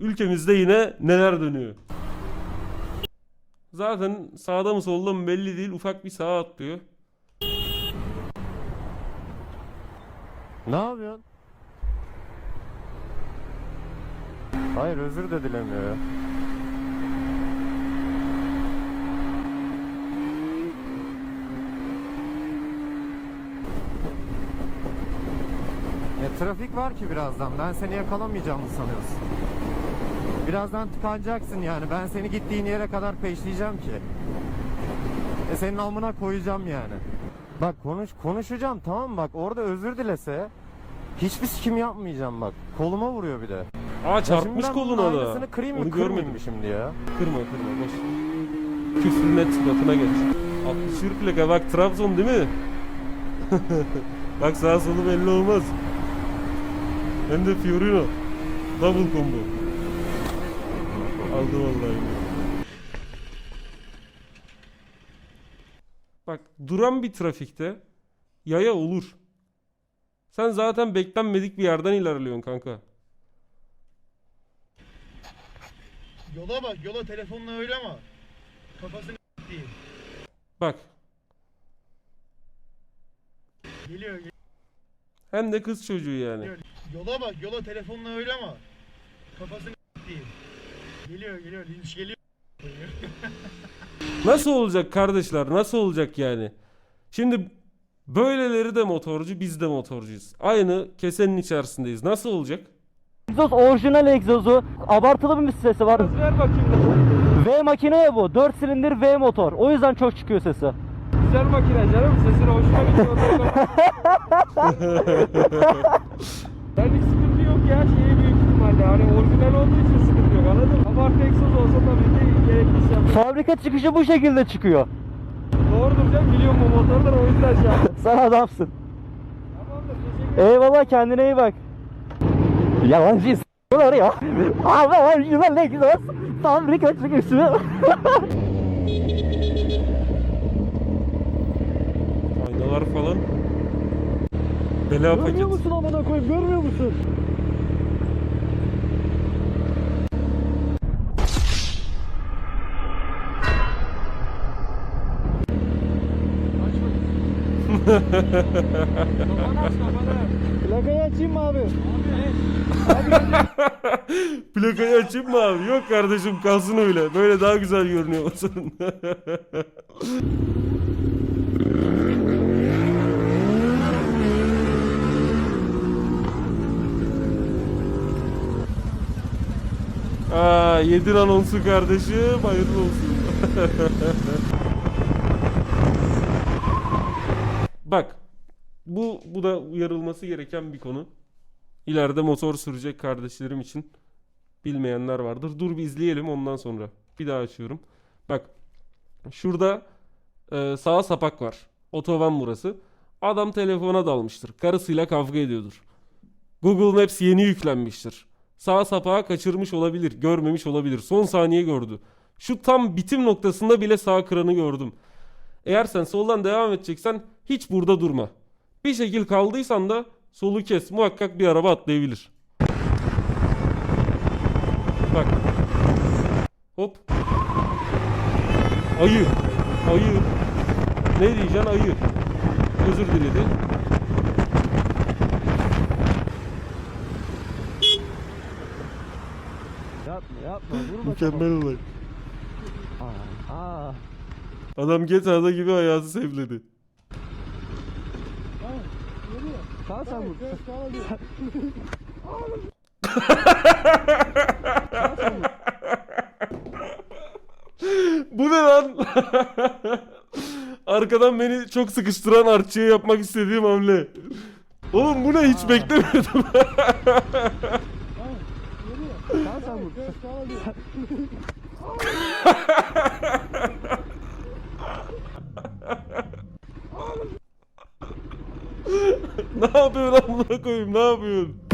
ülkemizde yine neler dönüyor. Zaten sağda mı solda mı belli değil. Ufak bir sağa atlıyor. Ne yapıyorsun? Hayır özür de dilemiyor ya. Trafik var ki birazdan. Ben seni yakalamayacağımı sanıyorsun. Birazdan tıkanacaksın yani. Ben seni gittiğin yere kadar peşleyeceğim ki. E senin alnına koyacağım yani. Bak konuş konuşacağım tamam mı? Bak orada özür dilese hiçbir sikim yapmayacağım bak. Koluma vuruyor bir de. Aa Ya çarpmış bunun koluna da. aynısını kırayım mı Onu görmedim. şimdi ya? Kırma kırma boş. Küfrün net suratına geç. 61 plaka bak Trabzon değil mi? bak sağ solu belli olmaz. Hem de Fiorino. Double combo. Aldı vallahi. Bak duran bir trafikte yaya olur. Sen zaten beklenmedik bir yerden ilerliyorsun kanka. Yola bak yola telefonla öyle ama kafasını değil. Bak Geliyor geliyor. hem de kız çocuğu yani. Yola bak yola telefonla öyle ama kafasını değil. Geliyor geliyor linç geliyor. Nasıl olacak kardeşler? Nasıl olacak yani? Şimdi böyleleri de motorcu, biz de motorcuyuz. Aynı kesenin içerisindeyiz. Nasıl olacak? Egzoz orijinal egzozu. Abartılı bir sesi var. Ver bakayım. V makine ya bu. 4 silindir V motor. O yüzden çok çıkıyor sesi. Güzel makine canım. Sesin hoşuma gidiyor. Hani orijinal olduğu için sıkıntı yok. Anladın mı? Abartı egzoz olsa tabii ki gerekliyse yapar. Fabrika çıkışı bu şekilde çıkıyor. Doğrudur canım. Biliyorum bu motorlar o yüzden şey yaptım. Sen adamsın. Tamamdır. Teşekkür ederim. Eyvallah kendine iyi bak. Yalancı s**lar ya. Abi orijinal egzoz. Fabrika çıkışı. Aynalar falan. Bela paket. Görmüyor musun amına koyayım? Görmüyor musun? Plakayı açayım mı abi? Plakayı açayım mı abi? Yok kardeşim kalsın öyle. Böyle daha güzel görünüyor motorun. Aa, yedin anonsu kardeşim. Hayırlı olsun. Bak. Bu bu da uyarılması gereken bir konu. İleride motor sürecek kardeşlerim için bilmeyenler vardır. Dur bir izleyelim ondan sonra. Bir daha açıyorum. Bak. Şurada e, sağ sapak var. Otoban burası. Adam telefona dalmıştır. Karısıyla kavga ediyordur. Google Maps yeni yüklenmiştir. Sağ sapağı kaçırmış olabilir, görmemiş olabilir. Son saniye gördü. Şu tam bitim noktasında bile sağ kıranı gördüm. Eğer sen soldan devam edeceksen hiç burada durma. Bir şekil kaldıysan da solu kes. Muhakkak bir araba atlayabilir. Bak. Hop. Ayı. Ayı. Ne diyeceksin ayı. Özür diledi. Yapma yapma. Vurma Mükemmel olay. Aa, aa. Adam GTA'da gibi hayatı sevledi. Sağ sen vur. Bu ne lan? Arkadan beni çok sıkıştıran artçıya yapmak istediğim hamle. Oğlum bu ne hiç beklemiyordum. Sağ sen vur. ne yapıyorsun amına koyayım ne yapıyorsun?